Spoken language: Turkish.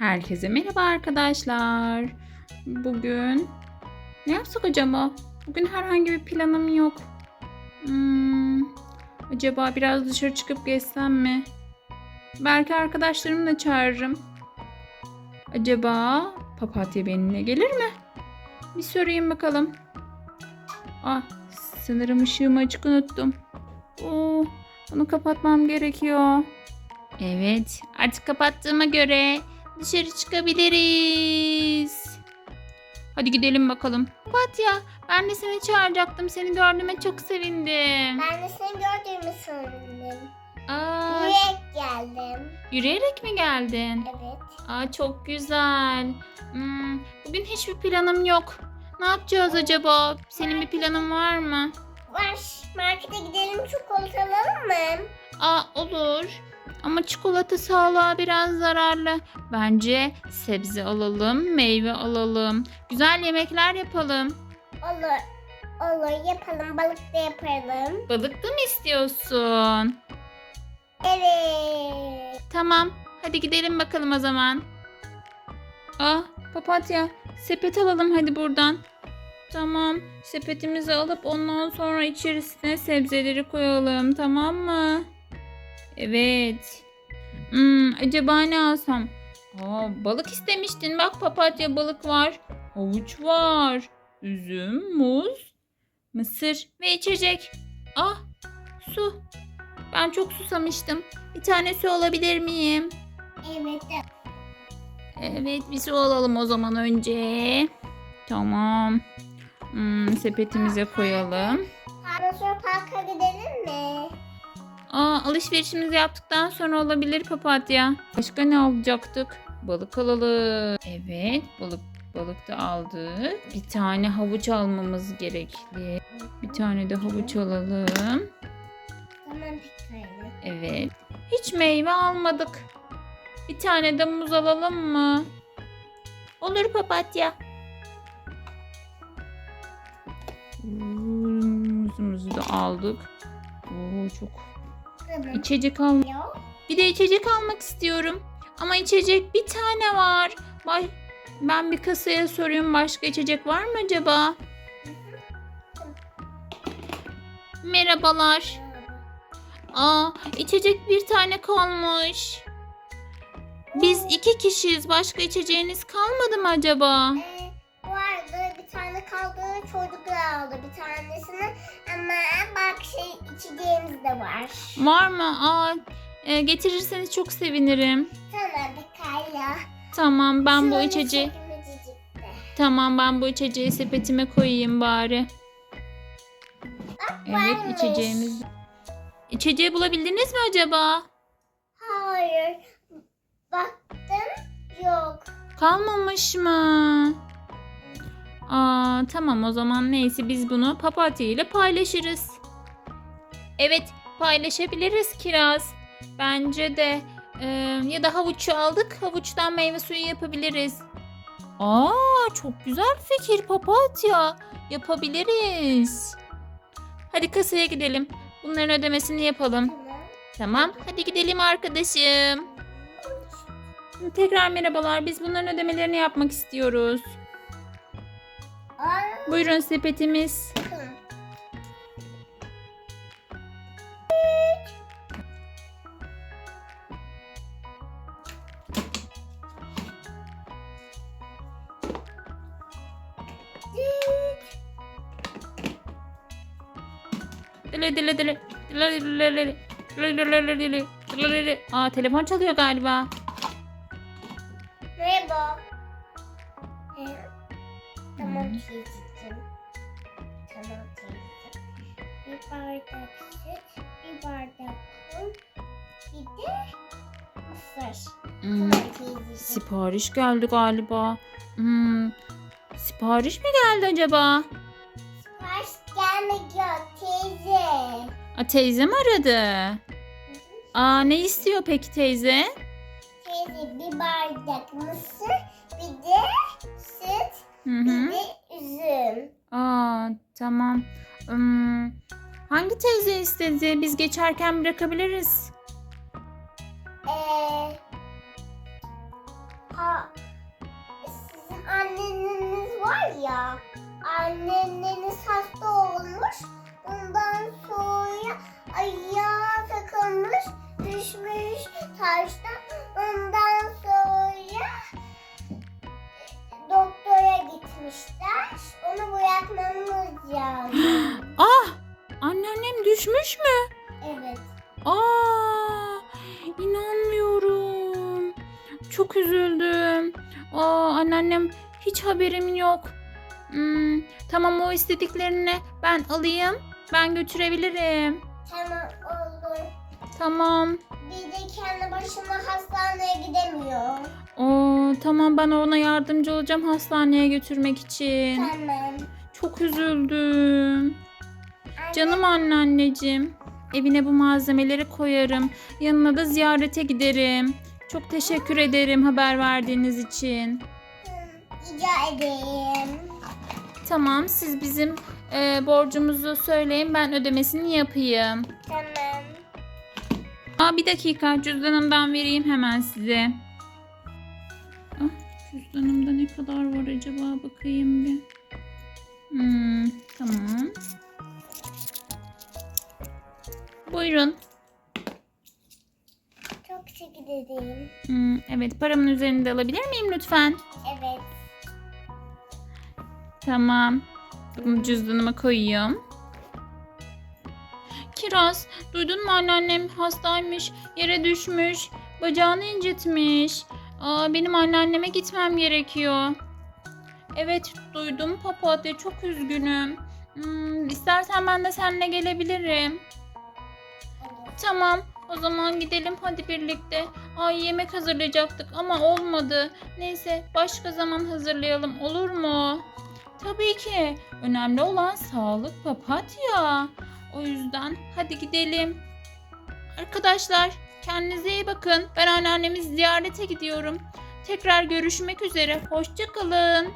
Herkese merhaba arkadaşlar. Bugün ne yapsak acaba? Bugün herhangi bir planım yok. Hmm, acaba biraz dışarı çıkıp gezsem mi? Belki arkadaşlarımı da çağırırım. Acaba papatya benimle gelir mi? Bir sorayım bakalım. Ah, sanırım ışığımı açık unuttum. Oo, bunu kapatmam gerekiyor. Evet, artık kapattığıma göre dışarı çıkabiliriz. Hadi gidelim bakalım. Papatya, ben de seni çağıracaktım. Seni gördüğüme çok sevindim. Ben de seni gördüğümü sandım. Aa, Yürek geldim. yürüyerek mi geldin? Evet. Aa, çok güzel. Hmm, bugün hiçbir planım yok. Ne yapacağız acaba? Senin bir planın var mı? Var. Markete gidelim çikolata alalım mı? Aa, olur. Ama çikolata sağlığa biraz zararlı. Bence sebze alalım, meyve alalım. Güzel yemekler yapalım. Olur. Olur yapalım. Balık da yapalım. Balık da mı istiyorsun? Evet. Tamam. Hadi gidelim bakalım o zaman. Ah, papatya. Sepet alalım hadi buradan. Tamam. Sepetimizi alıp ondan sonra içerisine sebzeleri koyalım. Tamam mı? Evet. Hmm, acaba ne alsam? Aa, balık istemiştin. Bak papatya balık var. Havuç var. Üzüm, muz, mısır ve içecek. Ah, su. Ben çok susamıştım. Bir tane su alabilir miyim? Evet. Evet bir su alalım o zaman önce. Tamam. Hmm, sepetimize koyalım. Sonra parka gidelim mi? Aa, alışverişimizi yaptıktan sonra olabilir papatya. Başka ne alacaktık? Balık alalım. Evet balık balık da aldık. Bir tane havuç almamız gerekli. Bir tane de havuç alalım. Tamam pekala. Evet. Hiç meyve almadık. Bir tane de muz alalım mı? Olur papatya. Muzumuzu da aldık. Oo, çok. İçecek al. Bir de içecek almak istiyorum. Ama içecek bir tane var. Bay ben bir kasaya soruyorum başka içecek var mı acaba? Merhabalar. Aa, içecek bir tane kalmış. Biz iki kişiyiz. Başka içeceğiniz kalmadı mı acaba? Vardı kaldı çocuklar aldı bir tanesini ama bak şey içeceğimiz de var. Var mı? Aa, e, getirirseniz çok sevinirim. Tamam pekala. Tamam, ben bu Şöyle içeceği. Tamam, ben bu içeceği sepetime koyayım bari. Evet, varmış. içeceğimiz. İçeceği bulabildiniz mi acaba? Hayır. Baktım yok. Kalmamış mı? Aa, tamam o zaman neyse biz bunu papatya ile paylaşırız. Evet paylaşabiliriz kiraz. Bence de Ee, ya da havuçu aldık havuçtan meyve suyu yapabiliriz. Aa çok güzel fikir papatya. Yapabiliriz. Hadi kasaya gidelim. Bunların ödemesini yapalım. Tamam. Hadi gidelim arkadaşım. Tekrar merhabalar. Biz bunların ödemelerini yapmak istiyoruz. Buyurun sepetimiz. Dile dile dile. Dile dile dile dile. Dile dile. Aa telefon çalıyor galiba. Teyzeciğim. Tamam teyzeciğim. Bir bardak süt, bir bardak un, bir de mısır. Hmm, Tamam teyzeciğim. Sipariş geldi galiba. Hmm, Sipariş mi geldi acaba? Sipariş gelmiyor teyze. Aa, teyze mi aradı? Aa ne istiyor peki teyze? Teyze bir bardak mısır, bir de süt, Hı bir hı. de üzüm. Aa Tamam. Hmm, hangi teyze istedi? Biz geçerken bırakabiliriz. Ee, ha, sizin anneniz var ya. Anneniz hasta olmuş. Bundan sonra ayağı takılmış. Düşmüş taştan. Ondan düşmüş mü? evet. Aa! İnanmıyorum. Çok üzüldüm. Aa, anneannem hiç haberim yok. Hmm, tamam o istediklerini ben alayım. Ben götürebilirim. Tamam olur. Tamam. Bir de kendi başına hastaneye gidemiyor. Oo, tamam ben ona yardımcı olacağım hastaneye götürmek için. Tamam. Çok üzüldüm. Canım anneanneciğim. Evine bu malzemeleri koyarım. Yanına da ziyarete giderim. Çok teşekkür ederim haber verdiğiniz için. Rica ederim. Tamam siz bizim e, borcumuzu söyleyin ben ödemesini yapayım. Tamam. Aa, bir dakika cüzdanımdan vereyim hemen size. Ah, cüzdanımda ne kadar var acaba bakayım bir. Hmm, tamam. Buyurun. Çok teşekkür ederim. Hmm, evet paramın üzerinde alabilir miyim lütfen? Evet. Tamam. Bunu cüzdanıma koyuyorum. Kiraz, duydun mu anneannem hastaymış, yere düşmüş, bacağını incitmiş. Aa, benim anneanneme gitmem gerekiyor. Evet, duydum papatya, çok üzgünüm. Hmm, istersen ben de seninle gelebilirim. Tamam, o zaman gidelim hadi birlikte. Ay yemek hazırlayacaktık ama olmadı. Neyse, başka zaman hazırlayalım olur mu? Tabii ki. Önemli olan sağlık papatya. O yüzden hadi gidelim. Arkadaşlar kendinize iyi bakın. Ben anneannemi ziyarete gidiyorum. Tekrar görüşmek üzere. Hoşçakalın.